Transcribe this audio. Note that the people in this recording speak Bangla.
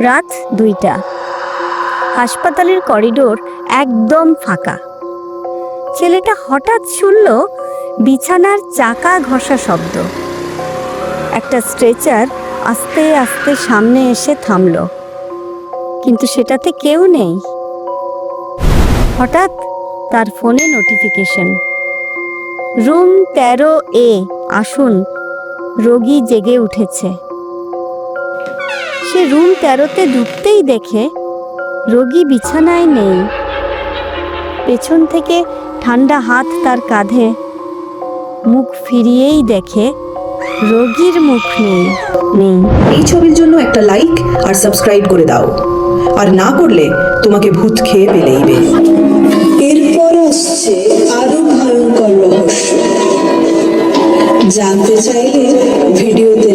রাত দুইটা। হাসপাতালের করিডোর একদম ফাঁকা। ছেলেটা হঠাৎ শুনল বিছানার চাকা ঘষা শব্দ। একটা স্ট্রেচার আস্তে আস্তে সামনে এসে থামল। কিন্তু সেটাতে কেউ নেই। হঠাৎ তার ফোনে নোটিফিকেশন। রুম তেরো এ, আসুন। রোগী জেগে উঠেছে। সে রুম তেরোতে ঢুকতেই দেখে রোগী বিছানায় নেই। পেছন থেকে ঠান্ডা হাত তার কাঁধে। মুখ ফিরিয়েই দেখে রোগীর মুখ নেই নেই। এই ছবির জন্য একটা লাইক আর সাবস্ক্রাইব করে দাও। আর না করলে তোমাকে ভূত খেয়ে ফেলেইবে। এরপর আসছে আরও ভয়ঙ্কর রহস্য। জানতে চাইলে ভিডিওতে